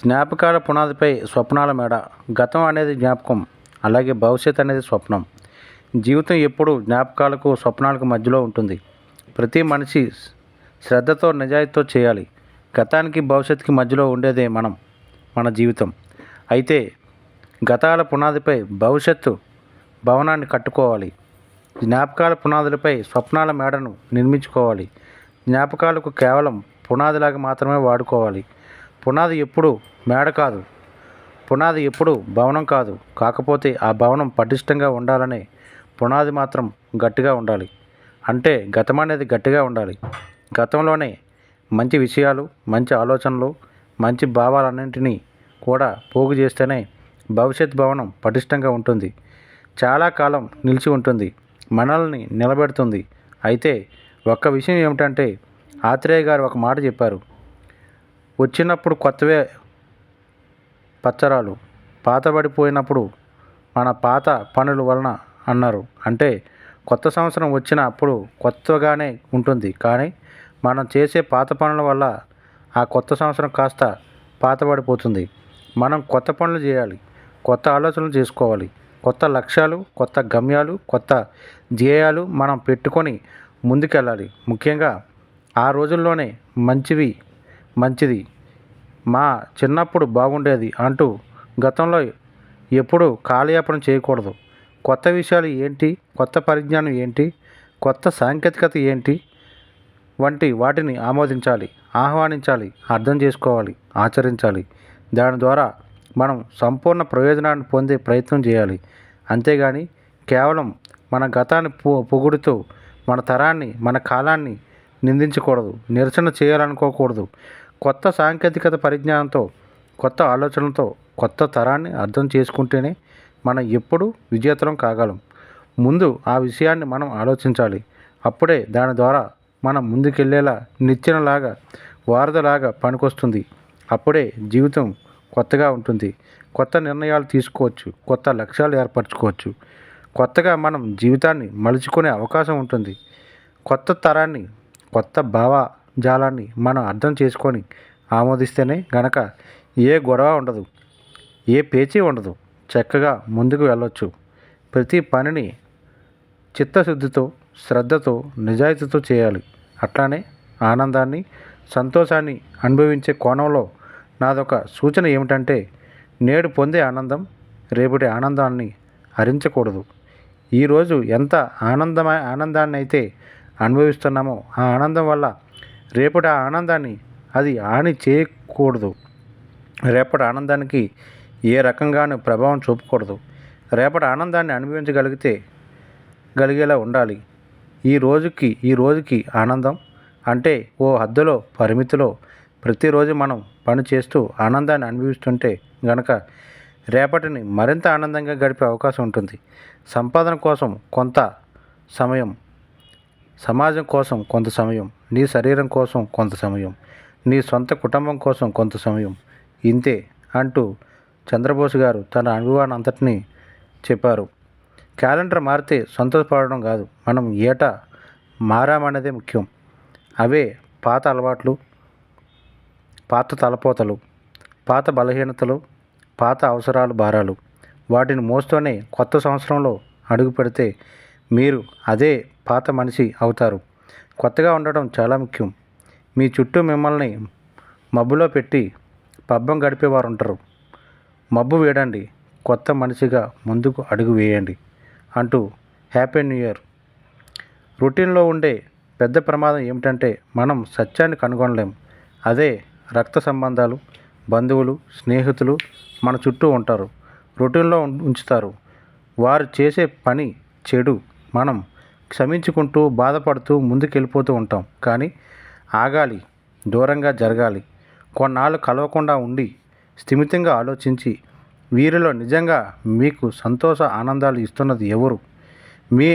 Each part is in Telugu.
జ్ఞాపకాల పునాదిపై స్వప్నాల మేడ. గతం అనేది జ్ఞాపకం అలాగే భవిష్యత్ అనేది స్వప్నం. జీవితం ఎప్పుడు జ్ఞాపకాలకు స్వప్నాలకు మధ్యలో ఉంటుంది. ప్రతి మనిషి శ్రద్ధతో నిజాయితీతో చేయాలి. గతానికి భవిష్యత్తుకి మధ్యలో ఉండేదే మనం మన జీవితం. అయితే గతాల పునాదిపై భవిష్యత్తు భవనాన్ని కట్టుకోవాలి. జ్ఞాపకాల పునాదులపై స్వప్నాల మేడను నిర్మించుకోవాలి. జ్ఞాపకాలకు కేవలం పునాదిలాగా మాత్రమే వాడుకోవాలి. పునాది ఎప్పుడు మేడ కాదు. పునాది ఎప్పుడు భవనం కాదు. కాకపోతే ఆ భవనం పటిష్టంగా ఉండాలనే పునాది మాత్రం గట్టిగా ఉండాలి. అంటే గతం అనేది గట్టిగా ఉండాలి. గతంలోనే మంచి విషయాలు మంచి ఆలోచనలు మంచి భావాలన్నింటినీ కూడా పోగు చేస్తేనే భవిష్యత్ భవనం పటిష్టంగా ఉంటుంది. చాలా కాలం నిలిచి ఉంటుంది. మనల్ని నిలబెడుతుంది. అయితే ఒక్క విషయం ఏమిటంటే ఆత్రేయ గారు ఒక మాట చెప్పారు. వచ్చినప్పుడు కొత్తవే పచ్చరాలు పాతబడిపోయినప్పుడు మన పాత పనుల వలన అన్నారు. అంటే కొత్త సంవత్సరం వచ్చిన అప్పుడు కొత్తగానే ఉంటుంది. కానీ మనం చేసే పాత పనుల వల్ల ఆ కొత్త సంవత్సరం కాస్త పాతబడిపోతుంది. మనం కొత్త పనులు చేయాలి. కొత్త ఆలోచనలు చేసుకోవాలి. కొత్త లక్ష్యాలు కొత్త గమ్యాలు కొత్త ధ్యేయాలు మనం పెట్టుకొని ముందుకెళ్ళాలి. ముఖ్యంగా ఆ రోజుల్లోనే మంచివి మంచిది మా చిన్నప్పుడు బాగుండేది అంటూ గతంలో ఎప్పుడు కాలయాపన చేయకూడదు. కొత్త విషయాలు ఏంటి? కొత్త పరిజ్ఞానం ఏంటి? కొత్త సాంకేతికత ఏంటి? వంటి వాటిని ఆమోదించాలి ఆహ్వానించాలి అర్థం చేసుకోవాలి ఆచరించాలి. దాని ద్వారా మనం సంపూర్ణ ప్రయోజనాన్ని పొందే ప్రయత్నం చేయాలి. అంతేగాని కేవలం మన గతాన్ని పొగుడుతూ మన తరాన్ని మన కాలాన్ని నిందించకూడదు నిరసన చేయాలనుకోకూడదు. కొత్త సాంకేతికత పరిజ్ఞానంతో కొత్త ఆలోచనలతో కొత్త తరాన్ని అర్థం చేసుకుంటేనే మనం ఎప్పుడూ విజేతలం కాగలం. ముందు ఆ విషయాన్ని మనం ఆలోచించాలి. అప్పుడే దాని ద్వారా మనం ముందుకెళ్ళేలా నిచ్చెనలాగా వారధలాగా పనికొస్తుంది. అప్పుడే జీవితం కొత్తగా ఉంటుంది. కొత్త నిర్ణయాలు తీసుకోవచ్చు. కొత్త లక్ష్యాలు ఏర్పరచుకోవచ్చు. కొత్తగా మనం జీవితాన్ని మలుచుకునే అవకాశం ఉంటుంది. కొత్త తరాన్ని కొత్త భావ జాలాన్ని మనం అర్థం చేసుకొని ఆమోదిస్తేనే గనక ఏ గొడవ ఉండదు ఏ పేచీ ఉండదు చక్కగా ముందుకు వెళ్ళొచ్చు. ప్రతి పనిని చిత్తశుద్ధితో శ్రద్ధతో నిజాయితీతో చేయాలి. అట్లానే ఆనందాన్ని సంతోషాన్ని అనుభవించే కోణంలో నాదొక సూచన ఏమిటంటే నేడు పొందే ఆనందం రేపటి ఆనందాన్ని హరించకూడదు. ఈరోజు ఎంత ఆనందమై ఆనందాన్ని అయితే అనుభవిస్తున్నామో ఆ ఆనందం వల్ల రేపటి ఆనందాన్ని అది హాని చేయకూడదు. రేపటి ఆనందానికి ఏ రకంగానూ ప్రభావం చూపకూడదు. రేపటి ఆనందాన్ని అనుభవించగలిగితే గలిగేలా ఉండాలి. ఈ రోజుకి ఈ రోజుకి ఆనందం అంటే ఓ హద్దులో పరిమితిలో ప్రతిరోజు మనం పని చేస్తూ ఆనందాన్ని అనుభవిస్తుంటే గనక రేపటిని మరింత ఆనందంగా గడిపే అవకాశం ఉంటుంది. సంపాదన కోసం కొంత సమయం సమాజం కోసం కొంత సమయం నీ శరీరం కోసం కొంత సమయం నీ సొంత కుటుంబం కోసం కొంత సమయం. ఇంతే అంటూ చంద్రబోస్ గారు తన అనుభవాన్ని అంతటినీ చెప్పారు. క్యాలెండర్ మారితే సంతోషపడడం కాదు మనం ఏటా మారామనేదే ముఖ్యం. అవే పాత అలవాట్లు పాత తలపోతలు పాత బలహీనతలు పాత అవసరాలు భారాలు. వాటిని మోస్తూనే కొత్త సంవత్సరంలో అడుగు పెడితే మీరు అదే పాత మనిషి అవుతారు. కొత్తగా ఉండటం చాలా ముఖ్యం. మీ చుట్టూ మిమ్మల్ని మబ్బులో పెట్టి పబ్బం గడిపేవారు ఉంటారు మబ్బు వేడండి. కొత్త మనిషిగా ముందుకు అడుగు వేయండి అంటూ హ్యాపీ న్యూ ఇయర్. రొటీన్లో ఉండే పెద్ద ప్రమాదం ఏమిటంటే మనం సత్యాన్ని కనుగొనలేం. అదే రక్త సంబంధాలు బంధువులు స్నేహితులు మన చుట్టూ ఉంటారు. రొటీన్లో ఉంచుతారు. వారు చేసే పని చెడు. మనం క్షమించుకుంటూ బాధపడుతూ ముందుకెళ్ళిపోతూ ఉంటాం. కానీ ఆగాలి దూరంగా జరగాలి కొన్నాళ్ళు కలవకుండా ఉండి స్థిమితంగా ఆలోచించి వీరిలో నిజంగా మీకు సంతోష ఆనందాలు ఇస్తున్నది ఎవరు? మీ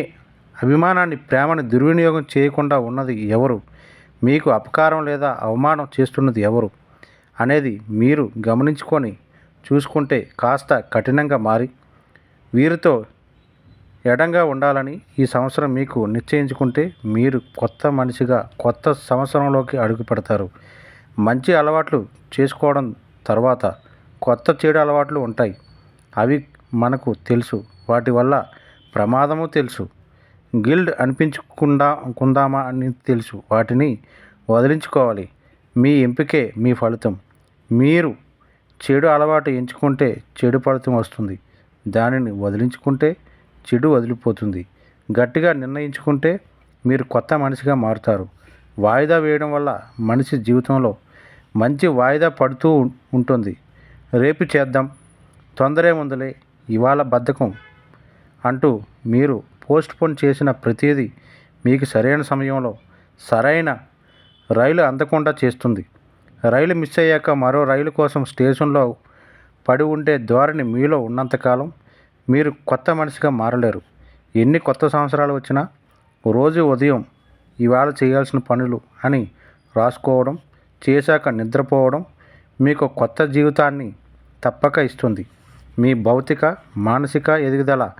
అభిమానాన్ని ప్రేమను దుర్వినియోగం చేయకుండా ఉన్నది ఎవరు? మీకు అపకారం లేదా అవమానం చేస్తున్నది ఎవరు? అనేది మీరు గమనించుకొని చూసుకుంటే కాస్త కఠినంగా మారి వీరితో ఎడంగా ఉండాలని ఈ సంవత్సరం మీకు నిశ్చయించుకుంటే మీరు కొత్త మనిషిగా కొత్త సంవత్సరంలోకి అడుగు పెడతారు. మంచి అలవాట్లు చేసుకోవడం తర్వాత కొత్త చెడు అలవాట్లు ఉంటాయి. అవి మనకు తెలుసు. వాటి వల్ల ప్రమాదము తెలుసు. గిల్డ్ అనిపించుకుండా కుందామా అని తెలుసు. వాటిని వదిలించుకోవాలి. మీ ఎంపికే మీ ఫలితం. మీరు చెడు అలవాటు ఎంచుకుంటే చెడు ఫలితం వస్తుంది. దానిని వదిలించుకుంటే చెడు వదిలిపోతుంది. గట్టిగా నిర్ణయించుకుంటే మీరు కొత్త మనిషిగా మారుతారు. వాయిదా వేయడం వల్ల మనిషి జీవితంలో మంచి వాయిదా పడుతూ ఉంటుంది. రేపు చేద్దాం. తొందరే ఉందిలే ఇవాళ బద్ధకం అంటూ మీరు పోస్ట్ పోన్ చేసిన ప్రతిదీ మీకు సరైన సమయంలో సరైన రైలు అందకుండా చేస్తుంది. రైలు మిస్ అయ్యాక మరో రైలు కోసం స్టేషన్లో పడి ఉండే ధోరణి మీలో ఉన్నంతకాలం మీరు కొత్త మనిషిగా మారలేరు. ఎన్ని కొత్త సంవత్సరాలు వచ్చినా రోజు ఉదయం ఇవాళ చేయాల్సిన పనులు అని రాసుకోవడం చేశాక నిద్రపోవడం మీకు కొత్త జీవితాన్ని తప్పక ఇస్తుంది. మీ భౌతిక మానసిక ఎదుగుదల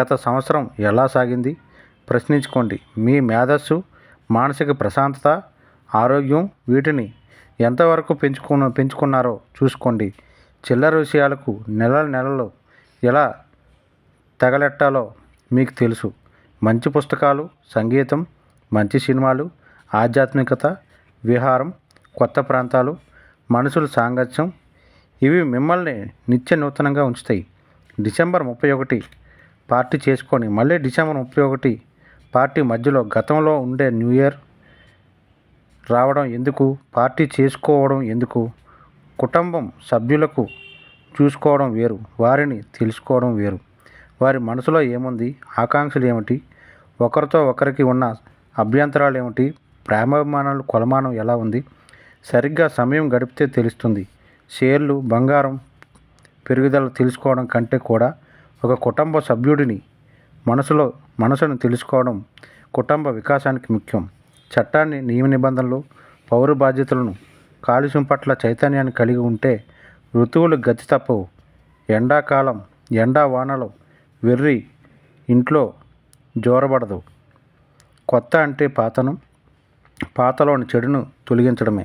గత సంవత్సరం ఎలా సాగింది? ప్రశ్నించుకోండి. మీ మేధస్సు మానసిక ప్రశాంతత ఆరోగ్యం వీటిని ఎంతవరకు పెంచుకున్న పెంచుకున్నారో చూసుకోండి. చిల్లర విషయాలకు నెల నెలలు ఎలా తగలెట్టాలో మీకు తెలుసు. మంచి పుస్తకాలు సంగీతం మంచి సినిమాలు ఆధ్యాత్మికత విహారం కొత్త ప్రాంతాలు మనుషుల సాంగత్యం ఇవి మిమ్మల్ని నిత్య నూతనంగా ఉంచుతాయి. డిసెంబర్ ముప్పై ఒకటి పార్టీ చేసుకొని మళ్ళీ డిసెంబర్ ముప్పై ఒకటి పార్టీ మధ్యలో గతంలో ఉండే న్యూ ఇయర్ రావడం ఎందుకు? పార్టీ చేసుకోవడం ఎందుకు? కుటుంబం సభ్యులకు చూసుకోవడం వేరు వారిని తెలుసుకోవడం వేరు. వారి మనసులో ఏముంది? ఆకాంక్షలు ఏమిటి ఒకరితో ఒకరికి ఉన్న అభ్యంతరాలు ఏమిటి ప్రేమాభిమానాలు కొలమానం ఎలా ఉంది? సరిగ్గా సమయం గడిపితే తెలుస్తుంది. షేర్లు బంగారం పెరుగుదల తెలుసుకోవడం కంటే కూడా ఒక కుటుంబ సభ్యుడిని మనసులో మనసును తెలుసుకోవడం కుటుంబ వికాసానికి ముఖ్యం. చట్టాన్ని నియమ నిబంధనలు పౌర బాధ్యతలను కాలుష్యం పట్ల చైతన్యాన్ని కలిగి ఉంటే ఋతువులు గతి తప్పవు. ఎండాకాలం ఎండా వానలు వెర్రి ఇంట్లో జోరబడదు. కొత్త అంటే పాతను పాతలోని చెడును తొలగించడమే.